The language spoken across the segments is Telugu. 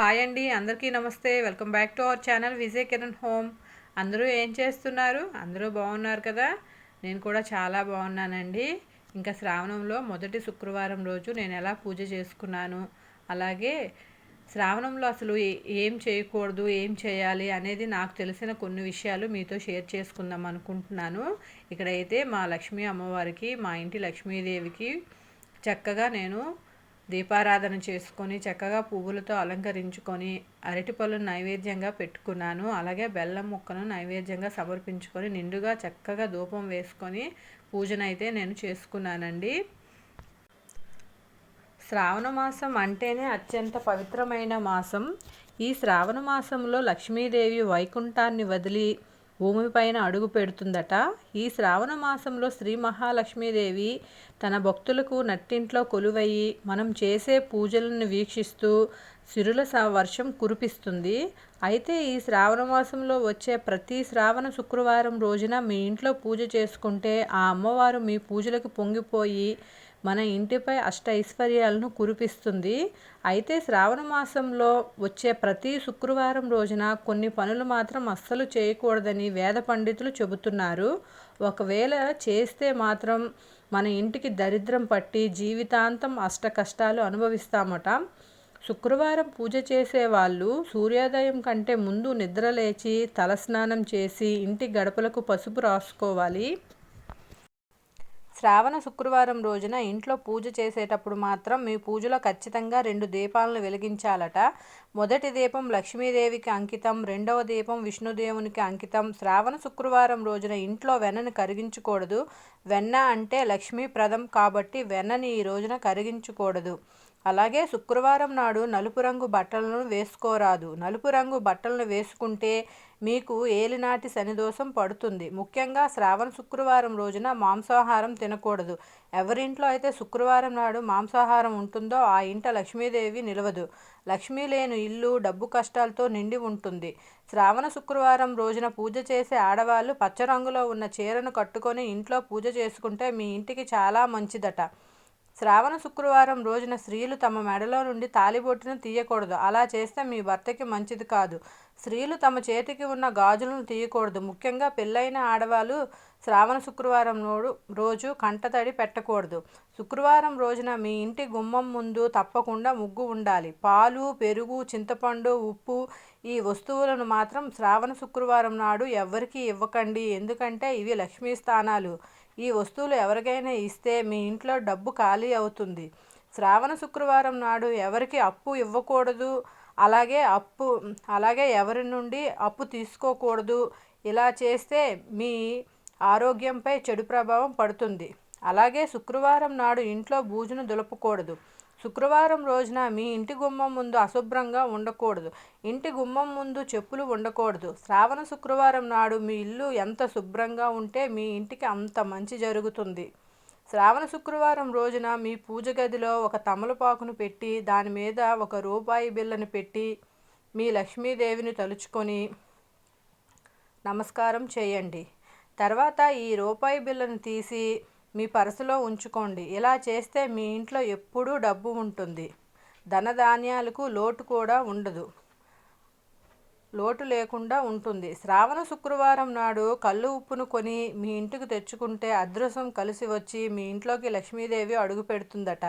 హాయ్ అండి అందరికీ నమస్తే. Welcome back to our channel Vijay Kiran home. అందరూ ఏం చేస్తున్నారు? అందరూ బాగున్నారు కదా? నేను కూడా చాలా బాగున్నానండి. ఇంకా శ్రావణంలో మొదటి శుక్రవారం రోజు నేను ఎలా పూజ చేసుకున్నాను? అలాగే శ్రావణంలో అసలు ఏం చేయకూడదు ఏం చేయాలి అనేది నాకు తెలిసిన కొన్ని విషయాలు మీతో షేర్ చేసుకుందాం అనుకుంటున్నాను. ఇక్కడైతే మా లక్ష్మీ అమ్మవారికి మా ఇంటి లక్ష్మీదేవికి చక్కగా నేను దీపారాధన చేసుకొని చక్కగా పువ్వులతో అలంకరించుకొని అరటిపళ్ళు నైవేద్యంగా పెట్టుకున్నాను. అలాగే బెల్లం ముక్కను నైవేద్యంగా సమర్పించుకొని నిండుగా చక్కగా ధూపం వేసుకొని పూజనైతే నేను చేసుకున్నానండి. శ్రావణ మాసం అంటేనే అత్యంత పవిత్రమైన మాసం. ఈ శ్రావణ మాసంలో లక్ష్మీదేవి వైకుంఠాన్ని వదిలి భూమిపైన అడుగు పెడుతుందట. ఈ శ్రావణ మాసంలో శ్రీ మహాలక్ష్మీదేవి తన భక్తులకు నట్టింట్లో కొలువయ్యి మనం చేసే పూజలను వీక్షిస్తూ సిరుల వర్షం కురిపిస్తుంది. అయితే ఈ శ్రావణ మాసంలో వచ్చే ప్రతి శ్రావణ శుక్రవారం రోజున మీ ఇంట్లో పూజ చేసుకుంటే ఆ అమ్మవారు మీ పూజలకు పొంగిపోయి మన ఇంటిపై అష్ట ఐశ్వర్యాలను కురిపిస్తుంది. అయితే శ్రావణ మాసంలో వచ్చే ప్రతి శుక్రవారం రోజున కొన్ని పనులు మాత్రం అస్సలు చేయకూడదని వేద పండితులు చెబుతున్నారు. ఒకవేళ చేస్తే మాత్రం మన ఇంటికి దరిద్రం పట్టి జీవితాంతం అష్ట కష్టాలు అనుభవిస్తామట. శుక్రవారం పూజ చేసే వాళ్ళు సూర్యోదయం కంటే ముందు నిద్రలేచి తలస్నానం చేసి ఇంటి గడపలకు పసుపు రాసుకోవాలి. శ్రావణ శుక్రవారం రోజున ఇంట్లో పూజ చేసేటప్పుడు మాత్రం మీ పూజలో ఖచ్చితంగా రెండు దీపాలను వెలిగించాలట. మొదటి దీపం లక్ష్మీదేవికి అంకితం రెండవ దీపం విష్ణుదేవునికి అంకితం. శ్రావణ శుక్రవారం రోజున ఇంట్లో వెన్నని కరిగించకూడదు. వెన్న అంటే లక్ష్మీప్రదం కాబట్టి వెన్నని ఈ రోజున కరిగించకూడదు. అలాగే శుక్రవారం నాడు నలుపు రంగు బట్టలను వేసుకోరాదు. నలుపు రంగు బట్టలను వేసుకుంటే మీకు ఏలినాటి శనిదోషం పడుతుంది. ముఖ్యంగా శ్రావణ శుక్రవారం రోజున మాంసాహారం తినకూడదు. ఎవరింట్లో అయితే శుక్రవారం నాడు మాంసాహారం ఉంటుందో ఆ ఇంట లక్ష్మీదేవి నిలవదు. లక్ష్మీ లేని ఇల్లు డబ్బు కష్టాలతో నిండి ఉంటుంది. శ్రావణ శుక్రవారం రోజున పూజ చేసే ఆడవాళ్ళు పచ్చ రంగులో ఉన్న చీరను కట్టుకొని ఇంట్లో పూజ చేసుకుంటే మీ ఇంటికి చాలా మంచిదట. శ్రావణ శుక్రవారం రోజున స్త్రీలు తమ మెడలో నుండి తాలిబొట్టును తీయకూడదు. అలా చేస్తే మీ భర్తకి మంచిది కాదు. స్త్రీలు తమ చేతికి ఉన్న గాజులను తీయకూడదు. ముఖ్యంగా పెళ్ళైన ఆడవాళ్ళు శ్రావణ శుక్రవారం నోడు రోజు కంటతడి పెట్టకూడదు. శుక్రవారం రోజున మీ ఇంటి గుమ్మం ముందు తప్పకుండా ముగ్గు ఉండాలి. పాలు పెరుగు చింతపండు ఉప్పు ఈ వస్తువులను మాత్రం శ్రావణ శుక్రవారం నాడు ఎవ్వరికీ ఇవ్వకండి. ఎందుకంటే ఇవి లక్ష్మీ స్థానాలు. ఈ వస్తువులు ఎవరికైనా ఇస్తే మీ ఇంట్లో డబ్బు ఖాళీ అవుతుంది. శ్రావణ శుక్రవారం నాడు ఎవరికి అప్పు ఇవ్వకూడదు. అలాగే అప్పు అలాగే ఎవరి నుండి అప్పు తీసుకోకూడదు. ఇలా చేస్తే మీ ఆరోగ్యంపై చెడు ప్రభావం పడుతుంది. అలాగే శుక్రవారం నాడు ఇంట్లో బూజును దులపకూడదు. శుక్రవారం రోజున మీ ఇంటి గుమ్మం ముందు అశుభ్రంగా ఉండకూడదు. ఇంటి గుమ్మం ముందు చెప్పులు ఉండకూడదు. శ్రావణ శుక్రవారం నాడు మీ ఇల్లు ఎంత శుభ్రంగా ఉంటే మీ ఇంటికి అంత మంచి జరుగుతుంది. శ్రావణ శుక్రవారం రోజున మీ పూజ గదిలో ఒక తమలపాకును పెట్టి దాని మీద ఒక రూపాయి బిళ్ళను పెట్టి మీ లక్ష్మీదేవిని తలుచుకొని నమస్కారం చేయండి. తర్వాత ఈ రూపాయి బిల్లను తీసి మీ పర్సులో ఉంచుకోండి. ఇలా చేస్తే మీ ఇంట్లో ఎప్పుడూ డబ్బు ఉంటుంది. ధనధాన్యాలకు లోటు కూడా ఉండదు. లోటు లేకుండా ఉంటుంది. శ్రావణ శుక్రవారం నాడు కళ్ళు ఉప్పును కొని మీ ఇంటికి తెచ్చుకుంటే అదృశ్యం కలిసి వచ్చి మీ ఇంట్లోకి లక్ష్మీదేవి అడుగు పెడుతుందట.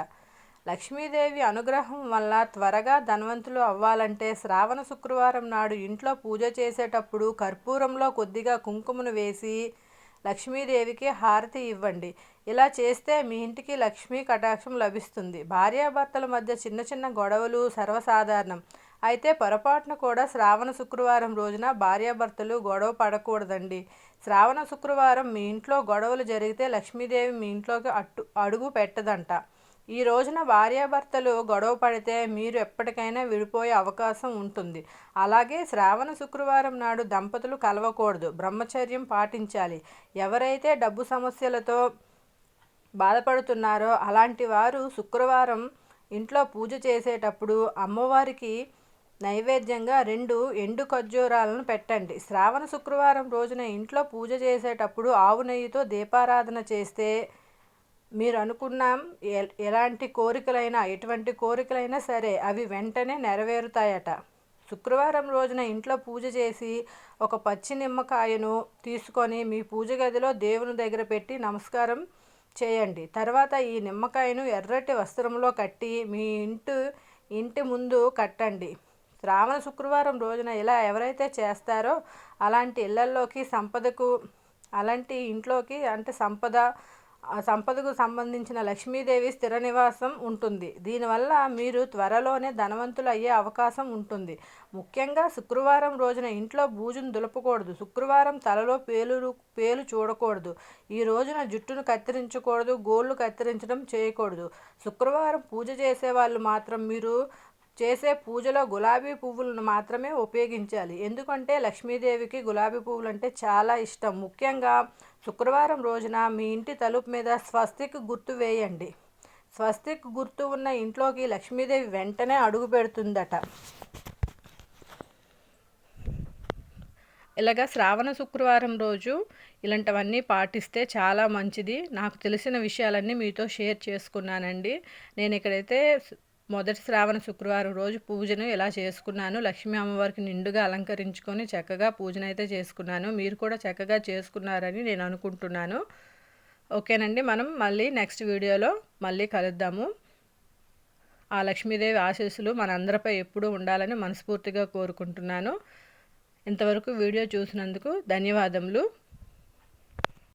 లక్ష్మీదేవి అనుగ్రహం వల్ల త్వరగా ధనవంతులు అవ్వాలంటే శ్రావణ శుక్రవారం నాడు ఇంట్లో పూజ చేసేటప్పుడు కర్పూరంలో కొద్దిగా కుంకుమను వేసి లక్ష్మీదేవికి హారతి ఇవ్వండి. ఇలా చేస్తే మీ ఇంటికి లక్ష్మీ కటాక్షం లభిస్తుంది. భార్యాభర్తల మధ్య చిన్న చిన్న గొడవలు సర్వసాధారణం. అయితే పొరపాటున కూడా శ్రావణ శుక్రవారం రోజున భార్యాభర్తలు గొడవ పడకూడదండి. శ్రావణ శుక్రవారం మీ ఇంట్లో గొడవలు జరిగితే లక్ష్మీదేవి మీ ఇంట్లోకి అట్టు అడుగు పెట్టదంట. ఈ రోజున భార్యాభర్తలు గొడవ పడితే మీరు ఎప్పటికైనా విడిపోయే అవకాశం ఉంటుంది. అలాగే శ్రావణ శుక్రవారం నాడు దంపతులు కలవకూడదు. బ్రహ్మచర్యం పాటించాలి. ఎవరైతే డబ్బు సమస్యలతో బాధపడుతున్నారో అలాంటి వారు శుక్రవారం ఇంట్లో పూజ చేసేటప్పుడు అమ్మవారికి నైవేద్యంగా రెండు ఎండు ఖర్జూరాలను పెట్టండి. శ్రావణ శుక్రవారం రోజున ఇంట్లో పూజ చేసేటప్పుడు ఆవు నెయ్యితో దీపారాధన చేస్తే మీరు అనుకున్న ఎ- ఎలాంటి కోరికలైనా ఎటువంటి కోరికలైనా సరే అవి వెంటనే నెరవేరుతాయట. శుక్రవారం రోజున ఇంట్లో పూజ చేసి ఒక పచ్చి నిమ్మకాయను తీసుకొని మీ పూజ గదిలో దేవుని దగ్గర పెట్టి నమస్కారం చేయండి. తర్వాత ఈ నిమ్మకాయను ఎర్రటి వస్త్రంలో కట్టి మీ ఇంటి ఇంటి ముందు కట్టండి. శ్రావణ శుక్రవారం రోజున ఇలా ఎవరైతే చేస్తారో అలాంటి ఇళ్ళల్లోకి సంపదకు అలాంటి ఇంట్లోకి అంటే సంపద ఆ సంపదకు సంబంధించిన లక్ష్మీదేవి స్థిర నివాసం ఉంటుంది. దీనివల్ల మీరు త్వరలోనే ధనవంతులు అయ్యే అవకాశం ఉంటుంది. ముఖ్యంగా శుక్రవారం రోజున ఇంట్లో బూజును దులపకూడదు. శుక్రవారం తలలో పేలు పేలు చూడకూడదు. ఈ రోజున జుట్టును కత్తిరించకూడదు గోళ్ళు కత్తిరించడం చేయకూడదు. శుక్రవారం పూజ చేసే వాళ్ళు మాత్రం మీరు చేసే పూజలో గులాబీ పువ్వులను మాత్రమే ఉపయోగించాలి. ఎందుకంటే లక్ష్మీదేవికి గులాబీ పువ్వులు అంటే చాలా ఇష్టం. ముఖ్యంగా శుక్రవారం రోజున మీ ఇంటి తలుపు మీద స్వస్తిక్ గుర్తు వేయండి. స్వస్తిక్ గుర్తు ఉన్న ఇంట్లోకి లక్ష్మీదేవి వెంటనే అడుగు పెడుతుందట. ఇలాగా శ్రావణ శుక్రవారం రోజు ఇలాంటివన్నీ పాటిస్తే చాలా మంచిది. నాకు తెలిసిన విషయాలన్నీ మీతో షేర్ చేసుకున్నానండి. నేను ఇక్కడైతే మొదటి శ్రావణ శుక్రవారం రోజు పూజను ఇలా చేసుకున్నాను లక్ష్మీ అమ్మవారికి నిండుగా అలంకరించుకొని చక్కగా పూజనైతే అయితే చేసుకున్నాను. మీరు కూడా చక్కగా చేసుకున్నారని నేను అనుకుంటున్నాను. ఓకేనండి మనం మళ్ళీ నెక్స్ట్ వీడియోలో మళ్ళీ కలుద్దాము. ఆ లక్ష్మీదేవి ఆశీస్సులు మనందరిపై ఎప్పుడూ ఉండాలని మనస్ఫూర్తిగా కోరుకుంటున్నాను. ఇంతవరకు వీడియో చూసినందుకు ధన్యవాదములు.